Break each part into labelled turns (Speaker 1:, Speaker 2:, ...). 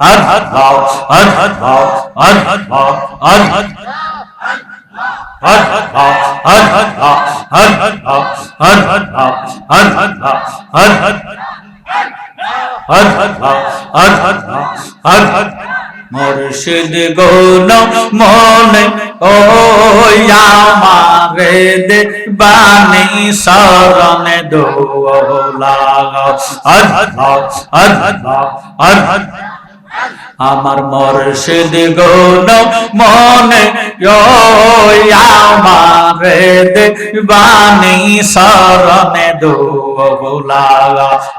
Speaker 1: আর ভাব আর ভাব আর ভাব আর ভাব মুর্শিদ গৌন মনে ওয়া মারে দে বাণী শরণে দোলা আধ আধ আধ আধ আধ আমার মর্শিদ গৌন মনে আমারে বাণী শরণে দোলা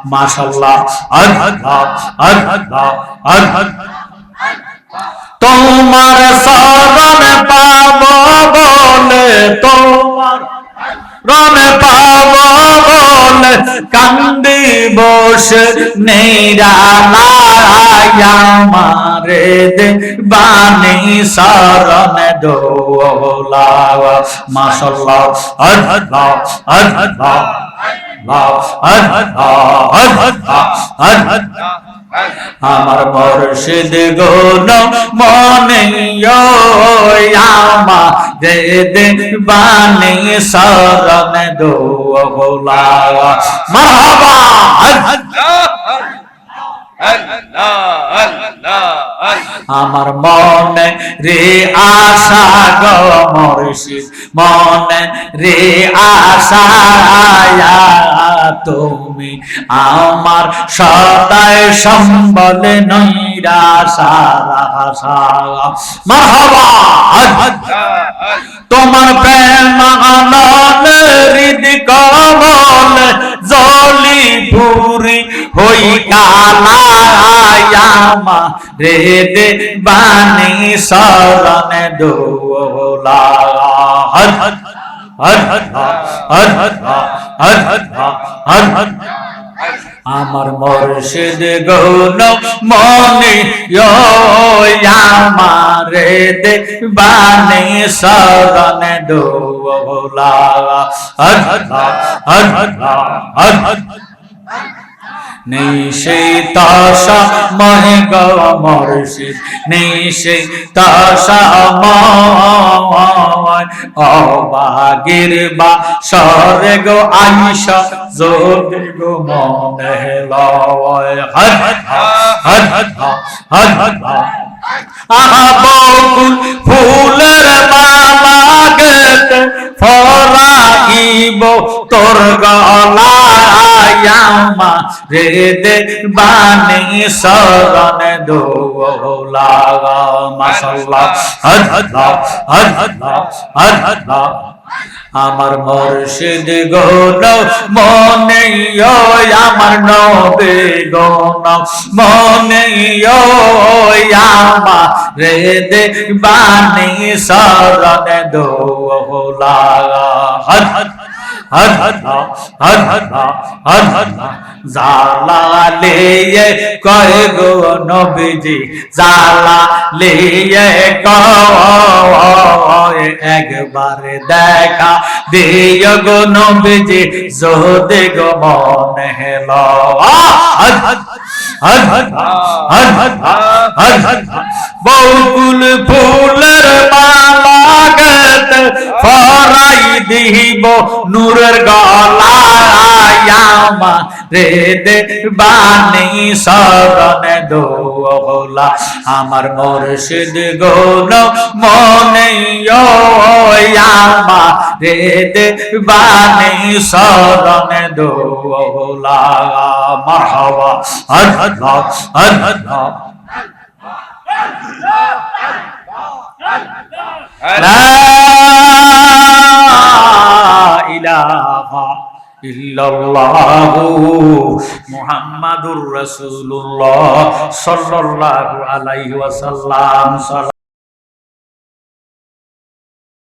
Speaker 1: মাশাল্লাহ আল্লাহ আল্লাহ আল্লাহ। তোমার শরণ পাব বলে তোমার রণ পাব কান্দি বসে নিরালায়ামারে দে বাণী শরণ দোলা মাশাল্লাহ আল্লাহ আল্লাহ আমার মর্শিদ গোন মনে আমা দে দে শরণ দোলা মারহাবা! আমার মনে রে আশা গো মর্শিদ মনে রে আশা তুমি। আমার সদায় সম্বল নৈরাশা মারহাবা তোমার প্রেম আনন্দ হৃদ কমল, জলি পুরি হই কালায়ামা রে দে বাণী শরণ দোলা। হদ হদ হদ হদ হদ হদ হদ হদ হদ আমার মর্ষিদ গৌল মনে আমারে দেবানে শরণ দোলা হর হর হর হর হর নেই সেই তাসা মহে গর্ষিদ নেই সেই তাসা অবাগির বা সরে গো আইসা জোরে গো মনে ফুলের মালা গেতে ফরাইব তোর গলা আমার রে বানি শরণ দৌলা মাসাল্লাহ হর হর হর হর হর আমার মর্শিদ গৌন মনে আমার নবে গৌন মনে আমার রে দে বাণী শরণ দৌলা হর হর হর হর হর হর জালালে কয় গো নবীজি জালালে কয় একবার দেখা দিও গো নবীজি জোদে গো মন হেল হর হর হর হর হর হর হর বকুল ফুলের মালা ফরাই দিব নূরের গলায় আমারে দে বানি শরণ দোলা। আমার মুর্শিদ গোল মনে আমারে দে বানি শরণ দোলা। মারহাবা আল্লাহ আল্লাহ আল্লাহ আল্লাহ মুহাম্মাদুর রসুল্লাহ সাল্লাল্লাহু আলাইহি ওয়াসাল্লাম।